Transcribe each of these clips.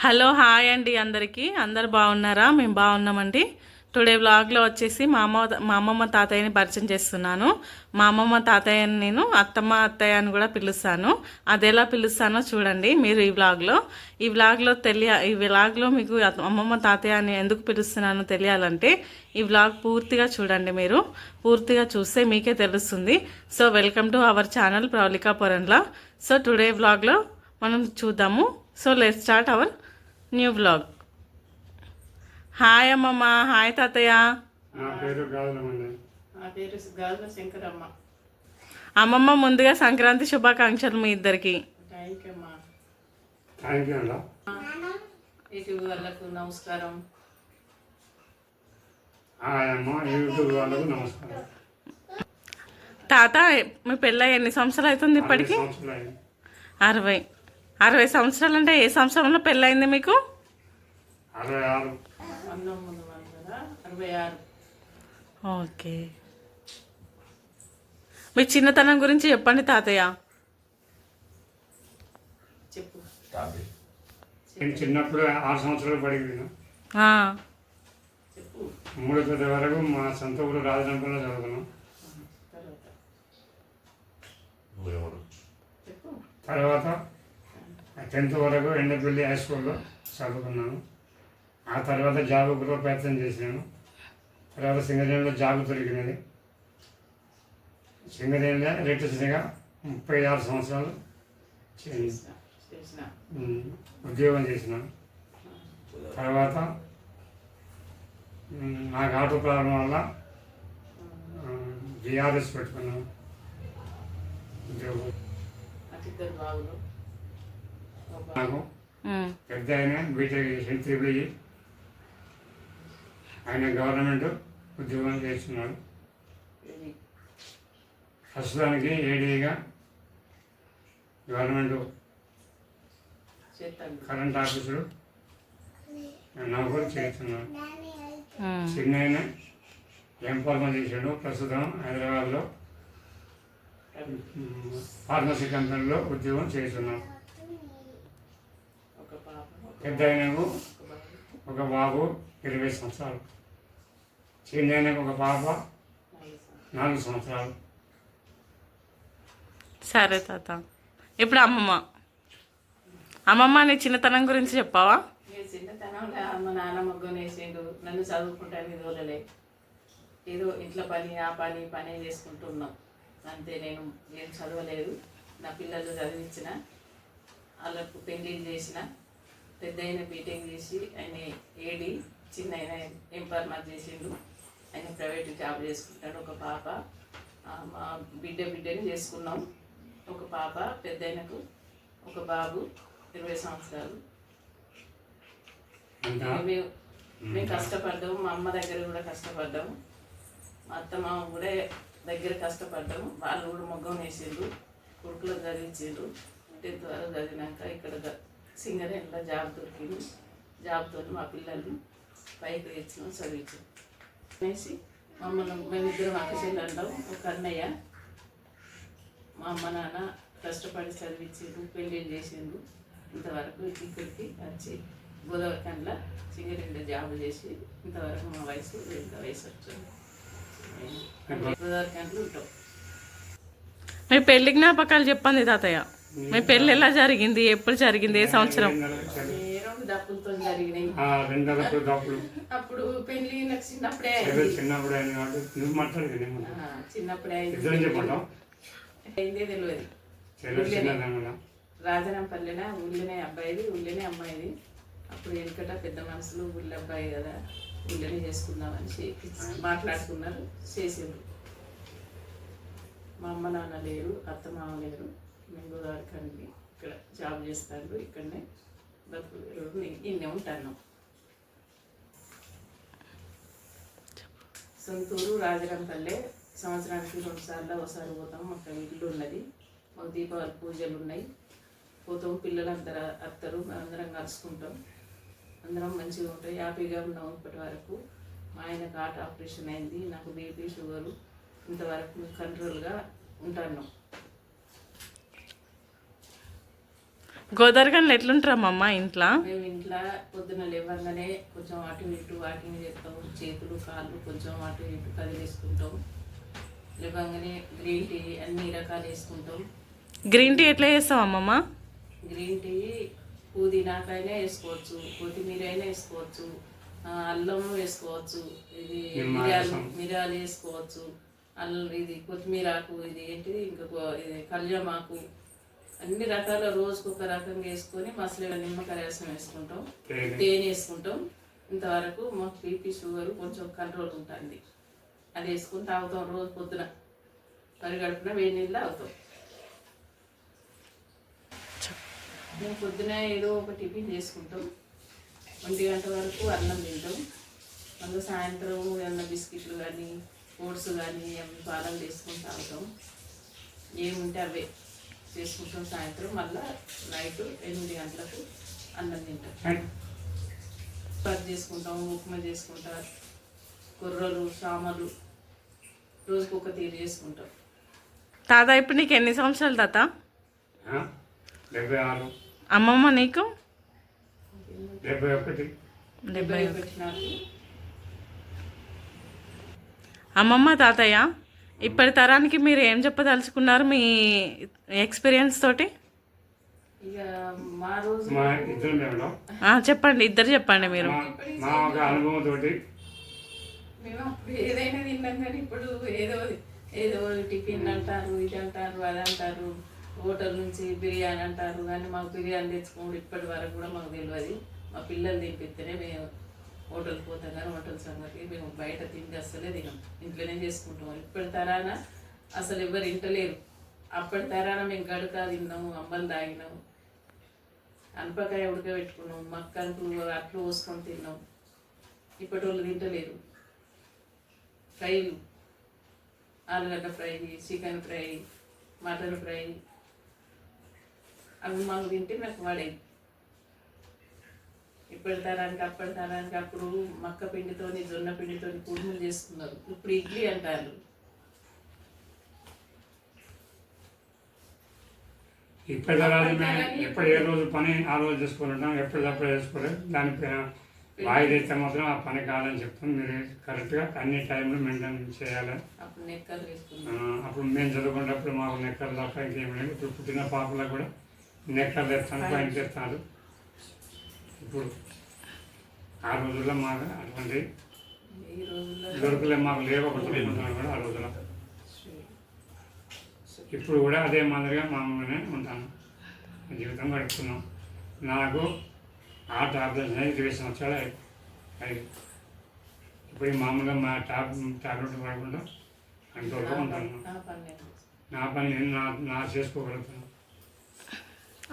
Hello hi అండి అందరికీ. అందరు బాగున్నారా? మేము బాగున్నామండి. టుడే వ్లాగ్లో వచ్చేసి మా అమ్మ మా అమ్మమ్మ తాతయ్యని పరిచయం చేస్తున్నాను. మా అమ్మమ్మ తాతయ్యని నేను అత్తమ్మ అత్తయ్య అని కూడా పిలుస్తాను. అది ఎలా పిలుస్తానో చూడండి మీరు ఈ వ్లాగ్లో. ఈ వ్లాగ్లో తెలియ ఈ వ్లాగ్లో మీకు అమ్మమ్మ తాతయ్య అని ఎందుకు పిలుస్తున్నానో తెలియాలంటే ఈ వ్లాగ్ పూర్తిగా చూడండి మీరు. పూర్తిగా చూస్తే మీకే తెలుస్తుంది. So welcome to our channel Pravalika పొరన్లా. So today వ్లాగ్లో మనం చూద్దాము. So let start our new vlog. Hi అమ్మమ్మ హాయ్ తాతయ్య. నా పేరు గాజులమండి. నా పేరు గాజుల శంకరమ్మ. అమ్మమ్మ ముందుగా సంక్రాంతి శుభాకాంక్షలు మీ ఇద్దరికి. నమస్కారం. తాత మీ పెళ్ళి ఎన్ని సంవత్సరాలు అవుతుంది ఇప్పటికి? అరవై. అరవై సంవత్సరాలు అంటే ఏ సంవత్సరంలో పెళ్ళయింది మీకు? ఓకే. మీ చిన్నతనం గురించి చెప్పండి తాతయ్య. చెప్పు. నేను చిన్నప్పుడు ఆరు సంవత్సరాలు చెప్పు. మూడో తరగతి వరకు మా సొంత ఊరు రాజనంపల్లో చదువుకున్నాం. తర్వాత టెన్త్ వరకు ఎండపల్లి హై స్కూల్లో చదువుకున్నాను. ఆ తర్వాత జాబ్ కూడా ప్రయత్నం చేసినాను తర్వాత సింగరేణిలో జాబ్ దొరికినది. సింగరేణిలో ఎలక్ట్రిసిటీగా ముప్పై ఆరు సంవత్సరాలు చేసిన ఉద్యోగం చేసినాను తర్వాత నాకు ఆటో ప్రాబ్లం వల్ల జిఆర్ఎస్ పెట్టుకున్నాను. ఉద్యోగం. నాకు పెద్ద ఆయన బీటెక్ చేసి త్రిపుల్ ఆయన గవర్నమెంట్ ఉద్యోగం చేస్తున్నాడు. ఇది ప్రస్తుతానికి ఏడీగా గవర్నమెంట్ కరెంట్ ఆఫీసులు నౌకరు చేస్తున్నాడు. ఉమ్. చిన్న ఆయన ఎంఫార్మా చేశాడు. ప్రస్తుతం హైదరాబాద్లో ఫార్మసీ కంపెనీలో ఉద్యోగం చేస్తున్నాం ఒక పాప ఒక పెద్ద ఆయనకు ఒక బాబు ఇరవై సంవత్సరాలు. చిన్న ఆయనకు ఒక పాప నాలుగు సంవత్సరాలు. సరే తాత. ఇప్పుడు అమ్మమ్మ. అమ్మమ్మ నీ చిన్నతనం గురించి చెప్పావా? చిన్నతనంలో మా నాన్న మగ్గం వేసిండు నన్ను చదువుకుంటాను తోలలే ఏదో ఇంట్లో పని ఆ పని పని చేసుకుంటున్నాం అంతే నేను ఏం చదవలేదు. నా పిల్లలు చదివించిన. వాళ్ళకు పెళ్ళి చేసిన. పెద్ద అయిన బీటెక్ చేసి ఆయన ఏడి చిన్న ఆయన ఎంపర్మర్ చేసిండు. ఆయన ప్రైవేట్ జాబ్ చేసుకుంటాడు ఒక పాప. మా బిడ్డ బిడ్డని చేసుకున్నాం. ఒక పాప పెద్ద ఆయనకు ఒక బాబు ఇరవై సంవత్సరాలు. మేము మేము కష్టపడ్డాము. మా అమ్మ దగ్గర కూడా కష్టపడ్డాము. మా అత్త మామ కూడా దగ్గర కష్టపడ్డాము. వాళ్ళు కూడా మొగ్గం వేసిండ్రు. కొడుకులో చదివించిండ్రు. టెన్త్ వరకు చదివినాక ఇక్కడ సింగరేణిలో జాబ్ దొరికింది? జాబ్తో మా పిల్లల్ని పైకి తెచ్చినాం చదివించాం. వేసి మమ్మల్ని మేమిద్దరం అక్కచెల్లి అంటాం ఒక అన్నయ్య మా అమ్మ నాన్న కష్టపడి చదివించిండ్రు పెళ్ళిళ్ళు చేసిండ్రు. ఇంతవరకు ఇక్కడికి వచ్చి గోదావరికండ్ల సింగరేణిలో జాబ్ చేసి ఇంతవరకు మా వయసు ఇంత వయసు వచ్చింది? గోదావరికండ్లు ఉంటాం. మీ పెళ్ళి జ్ఞాపకాలు చెప్పండి తాతయ్య. మీ పెళ్ళి ఎలా జరిగింది? ఎప్పుడు జరిగింది? ఏ సంవత్సరం? అప్పుడు పెళ్ళి నాకు చిన్నప్పుడే నువ్వు తెలియదు రాజనంపల్లిన ఊళ్ళోనే. అబ్బాయిది ఊళ్ళోనే అమ్మాయిది. అప్పుడు ఎందుకంటే పెద్ద మనుషులు ఊళ్ళో అబ్బాయి కదా ఊళ్ళోనే చేసుకుందామని మాట్లాడుకున్నారు చేసిండ్రు. మా అమ్మ నాన్న లేరు అత్త మామ లేరు. మేము గోదావరికండి ఇక్కడ జాబ్ చేస్తాను ఇక్కడనే బతుకు ఇన్నే ఉంటాను. సొంతూరు రాజరంపల్లె సంవత్సరానికి రెండు సార్లు ఒకసారి పోతాం. మాకు ఇల్లు ఉన్నది మాకు దీపావళి పూజలు ఉన్నాయి పోతాం పిల్లలు అందరూ అత్తరు అందరం కలుసుకుంటాం. అందరం మంచిగా ఉంటాం. హ్యాపీగా ఉన్నాం ఇప్పటి వరకు. మా ఆయనకు హార్ట్ ఆపరేషన్ అయింది. నాకు బీపీ షుగరు. ఇంతవరకు కంట్రోల్గా ఉంటాను. గోదావరిఖండ్లో ఎట్లుంటారమ్మమ్మ ఇంట్లో? మేము ఇంట్లో పొద్దున లేవగానే కొంచెం అటు ఇటు వాకింగ్ చేస్తాం చేతులు కాళ్ళు కొంచెం అటు ఇటు కదిలేసుకుంటాం. లేవగానే గ్రీన్ టీ అన్ని రకాలు వేసుకుంటాం. గ్రీన్ టీ ఎట్లా చేస్తావు అమ్మమ్మ గ్రీన్ టీ పుదీనాకైనా వేసుకోవచ్చు కొత్తిమీర అయినా వేసుకోవచ్చు అల్లం వేసుకోవచ్చు ఇది మిరియాలు. మిరియాలు వేసుకోవచ్చు అల్లం ఇది కొత్తిమీర ఆకు ఇది ఏంటిది? ఇంకా ఇది కళ్యామాకు అన్ని రకాల రోజుకు ఒక రకంగా వేసుకొని మసలి నిమ్మకాయ రసం వేసుకుంటాం. తేనె. వేసుకుంటాం. ఇంతవరకు మాకు బీపీ షుగర్ కొంచెం కంట్రోల్ ఉంటుంది. అది వేసుకుని తాగుతాం రోజు పొద్దున. పరిగడుపున వేడి నీళ్ళు తాగుతాం. మేము పొద్దున ఏదో ఒక టిఫిన్ చేసుకుంటాం. ఒంటి గంట వరకు అన్నం తింటాం. మళ్ళీ సాయంత్రం ఏమన్నా బిస్కెట్లు కానీ ఓట్స్ కానీ అవి పాలన చేసుకొని తాగుతాం. ఏముంటే అవే. చేసుకుంటాం సాయంత్రం మళ్ళీ నైట్ ఎనిమిది గంటలకు అన్నం తింటాం పది చేసుకుంటాం ఉప్మా చేసుకుంటాం కుర్రలు సామలు రోజుకు ఒక తీరు చేసుకుంటాం. తాత ఇప్పుడు నీకు ఎన్ని సంవత్సరాలు తాత? ఆ? డెబ్బై ఆరు. అమ్మమ్మ నీకు? డెబ్బై ఒకటి. డెబ్బై ఒకటి. నాకు అమ్మమ్మ తాతయ్య? ఇప్పటి తరానికి మీరు ఏం చెప్పదలుచుకున్నారు మీ ఎక్స్పీరియన్స్ తోటి? ఇక మా రోజు మా ఇద్దరు మేడం. ఆ, చెప్పండి ఇద్దరు చెప్పండి మీరు. మా మా ఒక అనుభవం తోటి. మేము అప్పుడు ఏదైనా తిన్నాం కానీ ఇప్పుడు ఏదో ఏదో టిఫిన్ అంటారు ఇది అంటారు అది అంటారు. హోటల్ నుంచి బిర్యానీ అంటారు కానీ మాకు బిర్యానీ తెచ్చుకోండి ఇప్పటి వరకు కూడా మాకు తెలియదు మా పిల్లలు తినిపిస్తేనే మేము హోటల్కి పోతాం కానీ హోటల్ సంగతి మేము బయట తిండి అస్సలే తినం. ఇంట్లోనే చేసుకుంటాం? ఇప్పటి తరాన అసలు ఎవరు ఇంటలేరు. అప్పటి తరాన మేము గడక తిన్నాము అమ్మలు తాగినాము. అనపకాయ ఉడకబెట్టుకున్నాం మక్కలు అట్లు పోసుకొని తిన్నాం. ఇప్పటి వాళ్ళు తింటలేరు. ఫ్రైలు ఆలుగడ్డ fry chicken fry mutton fry అవి మాకు తింటే నాకు వాడేది. ఇప్పటి తరానికి అప్పటి తరానికి అప్పుడు మక్క పిండితోని జొన్న పిండితోని కుడుములు చేసుకున్నారు. ఇప్పుడు ఇడ్లీ అంటారు. ఇప్పటి తరాలు ఎప్పుడు ఏ రోజు పని ఆ రోజు చేసుకుంటాం ఎప్పటికప్పుడు చేసుకోలేదు దానికి వాయిదా అయితే మాత్రం ఆ పని కాదని చెప్తాం. మీరు కరెక్ట్గా అన్ని టైంలో మెయింటైన్ చేయాలి. అప్పుడు మేము చదువుకున్నప్పుడు మాకు నెక్కలు తప్ప ఇంకేం లేదు ఇప్పుడు పుట్టిన పాపలకు కూడా నెక్కలు తెస్తాను పైన తెస్తాను. ఇప్పుడు ఆ రోజుల్లో మాకు అటువంటి ఈ రోజుల్లో దొరకలే మాకు లేవు కూడా ఆ రోజుల్లో. ఇప్పుడు కూడా అదే మాదిరిగా మామూలుగానే ఉంటాను. జీవితం గడుపుతున్నాం. నాకు హార్ట్ ఆపరేషన్ అయ్యి ఇరవై సంవత్సరాలు అయ్యి ఇప్పుడు ఈ మామూలుగా మా టాబ్ టాబ్లెట్ పడకుండా కంట్రోల్గా ఉంటాను. ఆ నా పని నేను నా నా చేసుకోగలుగుతాను.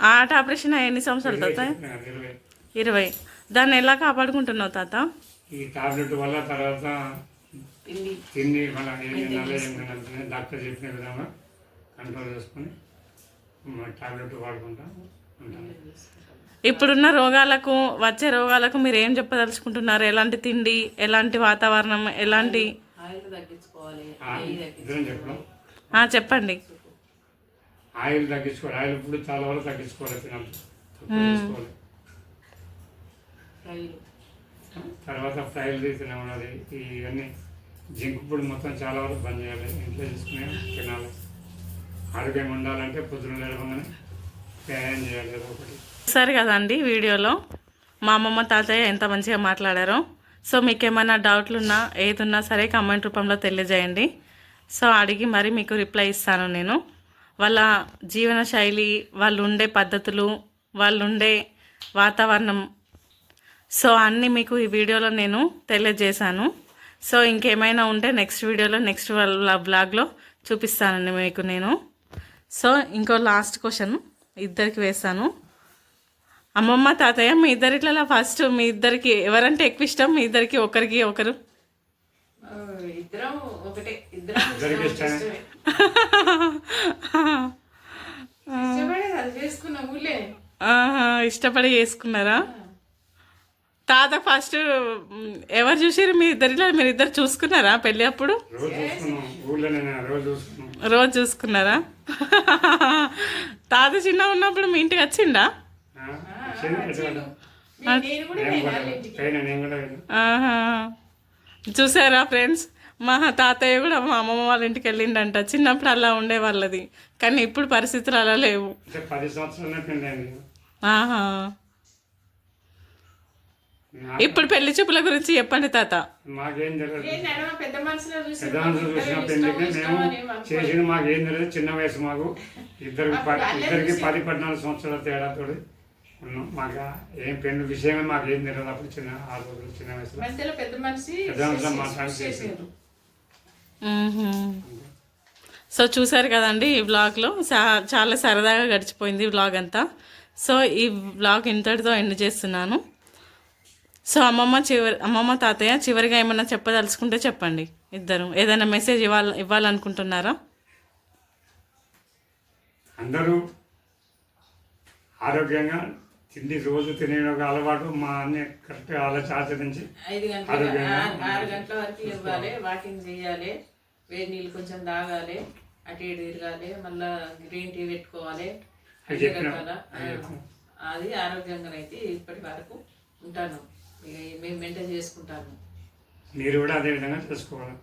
ఆట ఆపరేషన్ ఎన్ని సంవత్సరాలు ఇరవై. దాన్ని ఎలా కాపాడుకుంటున్నావు తాత? ఈ టాబ్లెట్ వల్ల తర్వాత తిండి. డాక్టర్ చెప్పిన విధంగా కంట్రోల్ చేసుకొని టాబ్లెట్ వాడుకుంటా ఉంటాను. ఇప్పుడున్న రోగాలకు వచ్చే రోగాలకు మీరు ఏం చెప్పదలుచుకుంటున్నారు? ఎలాంటి తిండి ఎలాంటి వాతావరణం ఎలాంటి చెప్పడం ఆ, చెప్పండి. ఆయిల్ తగ్గించుకోవాలి. ఆయిల్ ఇప్పుడు చాలా వరకు తగ్గించుకోవాలి ఫ్రైలు. తర్వాత ఫ్రైలు తినమన్నది ఇవన్నీ జింక్ పొడి మొత్తం చాలా వరకు బంద్ చేయాలి. ఇంట్లో తీసుకుని తినాలి. ఆరోగ్యంగా ఉండాలంటే పొద్దున లేవగానే వ్యాయామం చేయాలి ఒకటి. సరే కదండి వీడియోలో. మా అమ్మమ్మ తాతయ్య ఎంత మంచిగా మాట్లాడారో. సో మీకు ఏమైనా డౌట్లు ఉన్నా ఏదున్నా సరే కామెంట్ రూపంలో తెలియజేయండి. సో అడిగి మరి మీకు రిప్లై ఇస్తాను నేను. వాళ్ళ జీవన శైలి వాళ్ళు ఉండే పద్ధతులు వాళ్ళు ఉండే వాతావరణం సో అన్నీ మీకు ఈ వీడియోలో నేను తెలియజేశాను. సో ఇంకేమైనా ఉంటే నెక్స్ట్ వీడియోలో నెక్స్ట్ వాళ్ళ బ్లాగ్లో చూపిస్తానండి మీకు నేను. సో ఇంకో లాస్ట్ క్వశ్చన్ ఇద్దరికి వేస్తాను. అమ్మమ్మ తాతయ్య మీ ఇద్దరిట్లలో ఫస్ట్ మీ ఇద్దరికి ఎవరంటే ఎక్కువ ఇష్టం? మీ ఇద్దరికి ఒకరికి ఒకరు? ఇష్టపడి చేసుకున్నారా? తాత ఫస్ట్ ఎవరు చూసారు మీ ఇద్దరిలో మీరు ఇద్దరు చూసుకున్నారా పెళ్ళి అప్పుడు? రోజు చూసుకున్నారా? తాత చిన్న ఉన్నప్పుడు మీ ఇంటికి వచ్చిండా? చూసారా ఫ్రెండ్స్? మా తాతయ్య కూడా మా అమ్మమ్మ వాళ్ళ ఇంటికి వెళ్ళిండంట. చిన్నప్పుడు అలా ఉండే వాళ్ళది. కానీ ఇప్పుడు పరిస్థితులు అలా లేవు. ఆహా. ఇప్పుడు పెళ్ళి చూపుల గురించి చెప్పండి తాత. మాకేం తెలియదు పెద్ద మనుషులు చూసిన పెళ్ళికి మేము చేసిన మాకేం తెలియదు చిన్న వయసు మాకు. ఇద్దరికి పది పద్నాలుగు సంవత్సరాల తేడాతో ఉన్నాం. మాకు ఏం పెళ్ళి విషయమే మాకు ఏం తెలియదు అప్పుడు చిన్న ఆ రోజులు చిన్న వయసులో. పెద్ద మనిషి మాట్లాడి. సో చూసారు కదండి ఈ వ్లాగ్లో చా- చాలా సరదాగా గడిచిపోయింది ఈ వ్లాగ్ అంతా. సో ఈ వ్లాగ్ ఇంతటితో ఎండ్ చేస్తున్నాను. సో అమ్మమ్మ చివరి అమ్మమ్మ తాతయ్య చివరిగా ఏమన్నా చెప్పదలుచుకుంటే చెప్పండి. ఇద్దరు. ఏదైనా మెసేజ్ ఇవ్వాలి ఇవ్వాలనుకుంటున్నారా? అందరూ ఆరోగ్యంగా తిండి రోజు తినే ఒక అలవాటు. మా అన్ని కరెక్ట్గా ఆలోచన ఆచరించి ఐదు గంటల ఆరు- గంటల వరకు ఇవ్వాలి. వాకింగ్ చేయాలి. వేడి నీళ్ళు కొంచెం తాగాలి. అటు ఇటు తిరగాలి. మళ్ళా గ్రీన్ టీ పెట్టుకోవాలి. అది ఆరోగ్యంగా అయితే ఇప్పటి వరకు ఉంటాను. మేము మెయింటైన్ చేసుకుంటాను మీరు కూడా అదే విధంగా చేసుకోవాలి.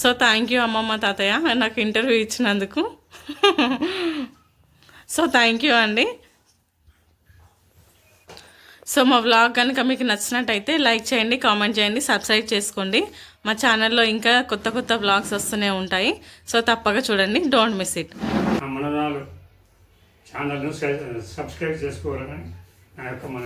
సో థ్యాంక్ యూ అమ్మమ్మ తాతయ్య నాకు ఇంటర్వ్యూ ఇచ్చినందుకు. సో థ్యాంక్ యూ అండి. సో మా వ్లాగ్ కనుక మీకు నచ్చినట్టయితే లైక్ చేయండి కామెంట్ చేయండి సబ్స్క్రైబ్ చేసుకోండి. మా ఛానల్లో ఇంకా కొత్త కొత్త వ్లాగ్స్ వస్తూనే ఉంటాయి. సో తప్పక చూడండి డోంట్ మిస్ ఇట్ ఛానల్ను సబ్స్క్రైబ్ చేసుకోవాలని నా యొక్క మన